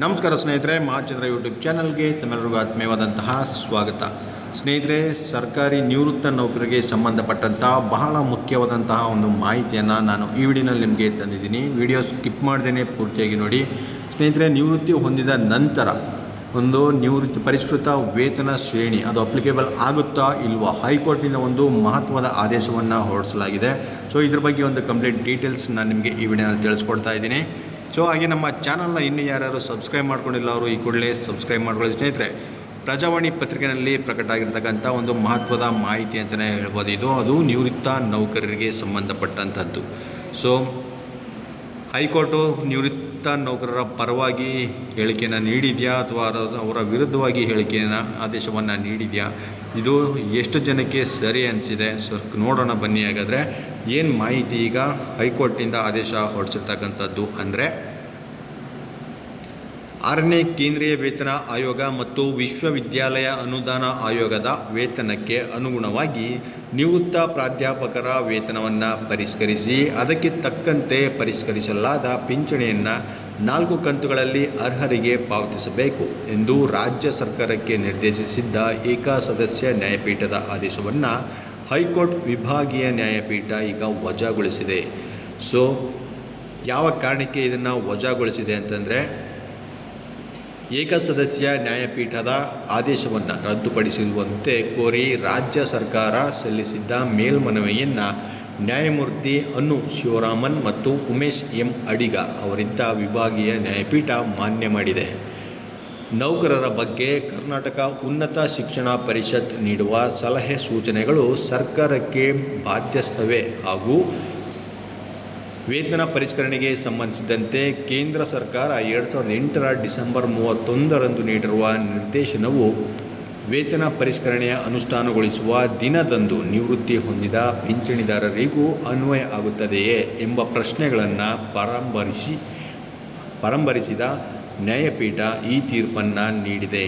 ನಮಸ್ಕಾರ ಸ್ನೇಹಿತರೆ ಮಹಾಚಂದ್ರ ಯೂಟ್ಯೂಬ್ ಚಾನಲ್ಗೆ ತಮ್ಮೆಲ್ಲರಿಗೂ ಆತ್ಮೀಯವಾದಂತಹ ಸ್ವಾಗತ. ಸ್ನೇಹಿತರೆ, ಸರ್ಕಾರಿ ನಿವೃತ್ತ ನೌಕರಿಗೆ ಸಂಬಂಧಪಟ್ಟಂಥ ಬಹಳ ಮುಖ್ಯವಾದಂತಹ ಒಂದು ಮಾಹಿತಿಯನ್ನು ನಾನು ಈ ವಿಡಿಯೋನಲ್ಲಿ ನಿಮಗೆ ತಂದಿದ್ದೀನಿ. ವಿಡಿಯೋ ಸ್ಕಿಪ್ ಮಾಡ್ದೇ ಪೂರ್ತಿಯಾಗಿ ನೋಡಿ. ಸ್ನೇಹಿತರೆ, ನಿವೃತ್ತಿ ಹೊಂದಿದ ನಂತರ ಒಂದು ನಿವೃತ್ತಿ ಪರಿಷ್ಕೃತ ವೇತನ ಶ್ರೇಣಿ ಅದು ಅಪ್ಲಿಕೇಬಲ್ ಆಗುತ್ತಾ ಇಲ್ವಾ ಹೈಕೋರ್ಟ್ನಿಂದ ಒಂದು ಮಹತ್ವದ ಆದೇಶವನ್ನು ಹೊರಡಿಸಲಾಗಿದೆ. ಸೊ ಇದ್ರ ಬಗ್ಗೆ ಒಂದು ಕಂಪ್ಲೀಟ್ ಡೀಟೇಲ್ಸ್ ನಾನು ನಿಮಗೆ ಈ ವಿಡಿಯೋನಲ್ಲಿ ತಿಳಿಸ್ಕೊಡ್ತಾ ಇದ್ದೀನಿ. ಸೊ ಹಾಗೆ ನಮ್ಮ ಚಾನಲ್ನ ಇನ್ನೂ ಯಾರ್ಯಾರು ಸಬ್ಸ್ಕ್ರೈಬ್ ಮಾಡ್ಕೊಂಡಿಲ್ಲ ಅವರು ಈ ಕೂಡಲೇ ಸಬ್ಸ್ಕ್ರೈಬ್ ಮಾಡ್ಕೊಳ್ಳಿ ಸ್ನೇಹಿತರೆ. ಪ್ರಜಾವಾಣಿ ಪತ್ರಿಕೆಯಲ್ಲಿ ಪ್ರಕಟ ಆಗಿರ್ತಕ್ಕಂಥ ಒಂದು ಮಹತ್ವದ ಮಾಹಿತಿ ಅಂತಲೇ ಹೇಳ್ಬೋದು. ಇದು ಅದು ನಿವೃತ್ತ ನೌಕರರಿಗೆ ಸಂಬಂಧಪಟ್ಟಂಥದ್ದು. ಸೊ ಹೈಕೋರ್ಟು ನಿವೃತ್ತ ನೌಕರರ ಪರವಾಗಿ ಹೇಳಿಕೆಯನ್ನು ನೀಡಿದೆಯಾ ಅಥವಾ ಅವರ ವಿರುದ್ಧವಾಗಿ ಹೇಳಿಕೆಯನ್ನು ಆದೇಶವನ್ನು ನೀಡಿದೆಯಾ? ಇದು ಎಷ್ಟು ಜನಕ್ಕೆ ಸರಿ ಅನಿಸಿದೆ? ಸೊ, ನೋಡೋಣ ಬನ್ನಿ ಹಾಗಾದರೆ. ಏನು ಮಾಹಿತಿ ಈಗ ಹೈಕೋರ್ಟಿಂದ ಆದೇಶ ಹೊರಡಿಸಿರ್ತಕ್ಕಂಥದ್ದು ಅಂದರೆ ಆರನೇ ಕೇಂದ್ರೀಯ ವೇತನ ಆಯೋಗ ಮತ್ತು ವಿಶ್ವವಿದ್ಯಾಲಯ ಅನುದಾನ ಆಯೋಗದ ವೇತನಕ್ಕೆ ಅನುಗುಣವಾಗಿ ನಿವೃತ್ತ ಪ್ರಾಧ್ಯಾಪಕರ ವೇತನವನ್ನು ಪರಿಷ್ಕರಿಸಿ, ಅದಕ್ಕೆ ತಕ್ಕಂತೆ ಪರಿಷ್ಕರಿಸಲಾದ ಪಿಂಚಣಿಯನ್ನು ನಾಲ್ಕು ಕಂತುಗಳಲ್ಲಿ ಅರ್ಹರಿಗೆ ಪಾವತಿಸಬೇಕು ಎಂದು ರಾಜ್ಯ ಸರ್ಕಾರಕ್ಕೆ ನಿರ್ದೇಶಿಸಿದ್ದ ಏಕಸದಸ್ಯ ನ್ಯಾಯಪೀಠದ ಆದೇಶವನ್ನು ಹೈಕೋರ್ಟ್ ವಿಭಾಗೀಯ ನ್ಯಾಯಪೀಠ ಈಗ ವಜಾಗೊಳಿಸಿದೆ. ಸೊ ಯಾವ ಕಾರಣಕ್ಕೆ ಇದನ್ನು ವಜಾಗೊಳಿಸಿದೆ ಅಂತಂದರೆ ಏಕಸದಸ್ಯ ನ್ಯಾಯಪೀಠದ ಆದೇಶವನ್ನು ರದ್ದುಪಡಿಸಿರುವಂತೆ ಕೋರಿ ರಾಜ್ಯ ಸರ್ಕಾರ ಸಲ್ಲಿಸಿದ್ದ ಮೇಲ್ಮನವಿಯನ್ನು ನ್ಯಾಯಮೂರ್ತಿ ಅನು ಶಿವರಾಮನ್ ಮತ್ತು ಉಮೇಶ್ ಎಂ ಅಡಿಗ ಅವರಿದ್ದ ವಿಭಾಗೀಯ ನ್ಯಾಯಪೀಠ ಮಾನ್ಯ ಮಾಡಿದೆ. ನೌಕರರ ಬಗ್ಗೆ ಕರ್ನಾಟಕ ಉನ್ನತ ಶಿಕ್ಷಣ ಪರಿಷತ್ ನೀಡುವ ಸಲಹೆ ಸೂಚನೆಗಳು ಸರ್ಕಾರಕ್ಕೆ ಬಾಧ್ಯಸ್ಥವೇ ಹಾಗೂ ವೇತನ ಪರಿಷ್ಕರಣೆಗೆ ಸಂಬಂಧಿಸಿದಂತೆ ಕೇಂದ್ರ ಸರ್ಕಾರ ಎರಡು ಸಾವಿರದ ಎಂಟರ ಡಿಸೆಂಬರ್ ಮೂವತ್ತೊಂದರಂದು ನೀಡಿರುವ ನಿರ್ದೇಶನವು ವೇತನ ಪರಿಷ್ಕರಣೆಯ ಅನುಷ್ಠಾನಗೊಳಿಸುವ ದಿನದಂದು ನಿವೃತ್ತಿ ಹೊಂದಿದ ಪಿಂಚಣಿದಾರರಿಗೂ ಅನ್ವಯ ಆಗುತ್ತದೆಯೇ ಎಂಬ ಪ್ರಶ್ನೆಗಳನ್ನು ಪರಂಬರಿಸಿ, ಪರಂಬರಿಸಿದ ನ್ಯಾಯಪೀಠ ಈ ತೀರ್ಪನ್ನು ನೀಡಿದೆ.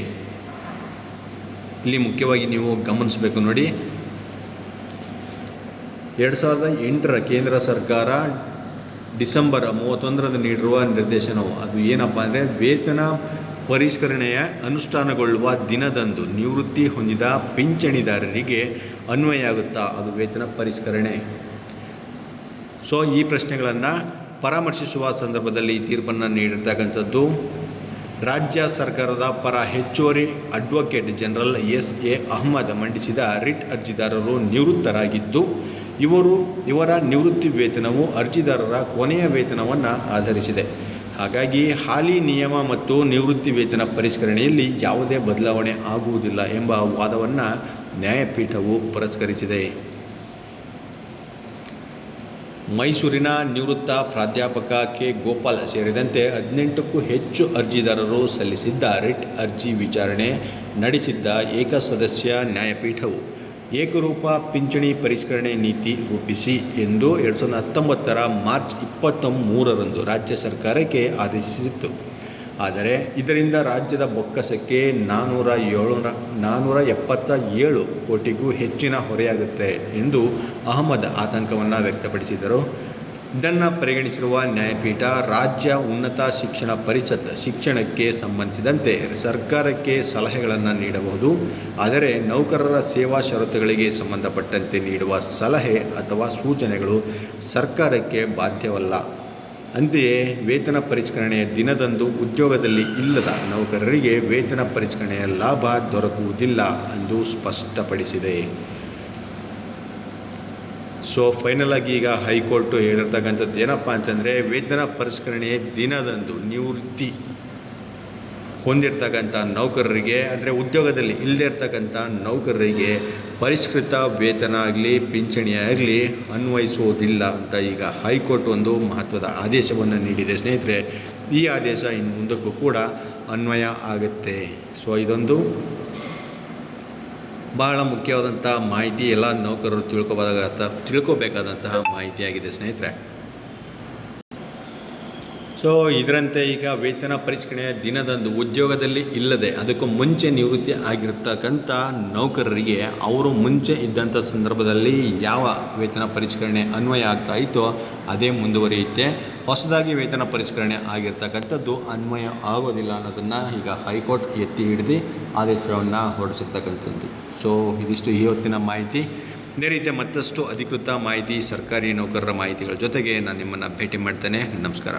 ಇಲ್ಲಿ ಮುಖ್ಯವಾಗಿ ನೀವು ಗಮನಿಸಬೇಕು ನೋಡಿ. ಎರಡು ಸಾವಿರದ ಎಂಟರ ಕೇಂದ್ರ ಸರ್ಕಾರ ಡಿಸೆಂಬರ್ ಮೂವತ್ತೊಂದರಂದು ನೀಡಿರುವ ನಿರ್ದೇಶನವು. ಅದು ಏನಪ್ಪ ಅಂದರೆ ವೇತನ ಪರಿಷ್ಕರಣೆಯ ಅನುಷ್ಠಾನಗೊಳ್ಳುವ ದಿನದಂದು ನಿವೃತ್ತಿ ಹೊಂದಿದ ಪಿಂಚಣಿದಾರರಿಗೆ ಅನ್ವಯ ಆಗುತ್ತಾ ಅದು ವೇತನ ಪರಿಷ್ಕರಣೆ. ಸೊ, ಈ ಪ್ರಶ್ನೆಗಳನ್ನು ಪರಾಮರ್ಶಿಸುವ ಸಂದರ್ಭದಲ್ಲಿ ಈ ತೀರ್ಪನ್ನು ನೀಡಿರ್ತಕ್ಕಂಥದ್ದು, ರಾಜ್ಯ ಸರ್ಕಾರದ ಪರ ಹೆಚ್ಚುವರಿ advocate general S A Ahmed ಮಂಡಿಸಿದ ರಿಟ್ ಅರ್ಜಿದಾರರು ನಿವೃತ್ತರಾಗಿದ್ದು ಇವರು ಇವರ ನಿವೃತ್ತಿ ವೇತನವು ಅರ್ಜಿದಾರರ ಕೊನೆಯ ವೇತನವನ್ನು ಆಧರಿಸಿದೆ. ಹಾಗಾಗಿ ಹಾಲಿ ನಿಯಮ ಮತ್ತು ನಿವೃತ್ತಿ ವೇತನ ಪರಿಷ್ಕರಣೆಯಲ್ಲಿ ಯಾವುದೇ ಬದಲಾವಣೆ ಆಗುವುದಿಲ್ಲ ಎಂಬ ವಾದವನ್ನು ನ್ಯಾಯಪೀಠವು ಪುರಸ್ಕರಿಸಿದೆ. ಮೈಸೂರಿನ ನಿವೃತ್ತ ಪ್ರಾಧ್ಯಾಪಕ ಕೆ. ಗೋಪಾಲ್ ಸೇರಿದಂತೆ ಹದಿನೆಂಟಕ್ಕೂ ಹೆಚ್ಚು ಅರ್ಜಿದಾರರು ಸಲ್ಲಿಸಿದ್ದ ರಿಟ್ ಅರ್ಜಿ ವಿಚಾರಣೆ ನಡೆಸಿದ್ದ ಏಕಸದಸ್ಯ ನ್ಯಾಯಪೀಠವು. ಏಕರೂಪ ಪಿಂಚಣಿ ಪರಿಷ್ಕರಣೆ ನೀತಿ ರೂಪಿಸಿ ಎಂದು ಎರಡು ಸಾವಿರದ ಹತ್ತೊಂಬತ್ತರ ಮಾರ್ಚ್ ಇಪ್ಪತ್ತ ಮೂರರಂದು ರಾಜ್ಯ ಸರ್ಕಾರಕ್ಕೆ ಆದೇಶಿಸಿತ್ತು. ಆದರೆ ಇದರಿಂದ ರಾಜ್ಯದ ಬೊಕ್ಕಸಕ್ಕೆ ನಾನ್ನೂರ ಏಳುನೂರ ನಾನ್ನೂರ ಎಪ್ಪತ್ತ ಏಳು ಕೋಟಿಗೂ ಹೆಚ್ಚಿನ ಹೊರೆಯಾಗುತ್ತೆ ಎಂದು ಅಹಮದ್ ಆತಂಕವನ್ನು ವ್ಯಕ್ತಪಡಿಸಿದರು. ಇದನ್ನು ಪರಿಗಣಿಸಿರುವ ನ್ಯಾಯಪೀಠ ರಾಜ್ಯ ಉನ್ನತ ಶಿಕ್ಷಣ ಪರಿಷತ್ ಶಿಕ್ಷಣಕ್ಕೆ ಸಂಬಂಧಿಸಿದಂತೆ ಸರ್ಕಾರಕ್ಕೆ ಸಲಹೆಗಳನ್ನು ನೀಡಬಹುದು. ಆದರೆ ನೌಕರರ ಸೇವಾ ಷರತ್ತುಗಳಿಗೆ ಸಂಬಂಧಪಟ್ಟಂತೆ ನೀಡುವ ಸಲಹೆ ಅಥವಾ ಸೂಚನೆಗಳು ಸರ್ಕಾರಕ್ಕೆ ಬಾಧ್ಯವಲ್ಲ. ಅಂತೆಯೇ ವೇತನ ಪರಿಷ್ಕರಣೆಯ ದಿನದಂದು ಉದ್ಯೋಗದಲ್ಲಿ ಇಲ್ಲದ ನೌಕರರಿಗೆ ವೇತನ ಪರಿಷ್ಕರಣೆಯ ಲಾಭ ದೊರಕುವುದಿಲ್ಲ ಎಂದು ಸ್ಪಷ್ಟಪಡಿಸಿದೆ. ಸೊ ಫೈನಲಾಗಿ ಈಗ ಹೈಕೋರ್ಟು ಹೇಳಿರ್ತಕ್ಕಂಥದ್ದು ಏನಪ್ಪ ಅಂತಂದರೆ, ವೇತನ ಪರಿಷ್ಕರಣೆ ದಿನದಂದು ನಿವೃತ್ತಿ ಹೊಂದಿರ್ತಕ್ಕಂಥ ನೌಕರರಿಗೆ, ಅಂದರೆ ಉದ್ಯೋಗದಲ್ಲಿ ಇಲ್ಲದೇ ಇರ್ತಕ್ಕಂಥ ನೌಕರರಿಗೆ ಪರಿಷ್ಕೃತ ವೇತನ ಆಗಲಿ, ಪಿಂಚಣಿ ಆಗಲಿ ಅನ್ವಯಿಸುವುದಿಲ್ಲ ಅಂತ ಈಗ ಹೈಕೋರ್ಟ್ ಒಂದು ಮಹತ್ವದ ಆದೇಶವನ್ನು ನೀಡಿದೆ. ಸ್ನೇಹಿತರೆ, ಈ ಆದೇಶ ಇನ್ನು ಮುಂದಕ್ಕೂ ಕೂಡ ಅನ್ವಯ ಆಗುತ್ತೆ. ಸೊ ಇದೊಂದು ಬಹಳ ಮುಖ್ಯವಾದಂಥ ಮಾಹಿತಿ ಎಲ್ಲ ನೌಕರರು ತಿಳ್ಕೊಬೇಕಾದ ತಿಳ್ಕೋಬೇಕಾದಂತಹ ಮಾಹಿತಿಯಾಗಿದೆ ಸ್ನೇಹಿತರೆ. ಸೊ ಇದರಂತೆ ಈಗ ವೇತನ ಪರಿಷ್ಕರಣೆಯ ದಿನದಂದು ಉದ್ಯೋಗದಲ್ಲಿ ಇಲ್ಲದೆ ಅದಕ್ಕೂ ಮುಂಚೆ ನಿವೃತ್ತಿ ಆಗಿರ್ತಕ್ಕಂಥ ನೌಕರರಿಗೆ ಅವರು ಮುಂಚೆ ಇದ್ದಂಥ ಸಂದರ್ಭದಲ್ಲಿ ಯಾವ ವೇತನ ಪರಿಷ್ಕರಣೆ ಅನ್ವಯ ಆಗ್ತಾ ಇತ್ತೋ ಅದೇ ಮುಂದುವರಿಯುತ್ತೆ. ಹೊಸದಾಗಿ ವೇತನ ಪರಿಷ್ಕರಣೆ ಆಗಿರ್ತಕ್ಕಂಥದ್ದು ಅನ್ವಯ ಆಗೋದಿಲ್ಲ ಅನ್ನೋದನ್ನು ಈಗ ಹೈಕೋರ್ಟ್ ಎತ್ತಿ ಹಿಡಿದು ಆದೇಶವನ್ನು ಹೊರಡಿಸಿರ್ತಕ್ಕಂಥದ್ದು. ಸೊ ಇದಿಷ್ಟು ಈ ಹೊತ್ತಿನ ಮಾಹಿತಿ. ಇದೇ ರೀತಿಯ ಮತ್ತಷ್ಟು ಅಧಿಕೃತ ಮಾಹಿತಿ ಸರ್ಕಾರಿ ನೌಕರರ ಮಾಹಿತಿಗಳ ಜೊತೆಗೆ ನಾನು ನಿಮ್ಮನ್ನು ಭೇಟಿ ಮಾಡ್ತೇನೆ. ನಮಸ್ಕಾರ.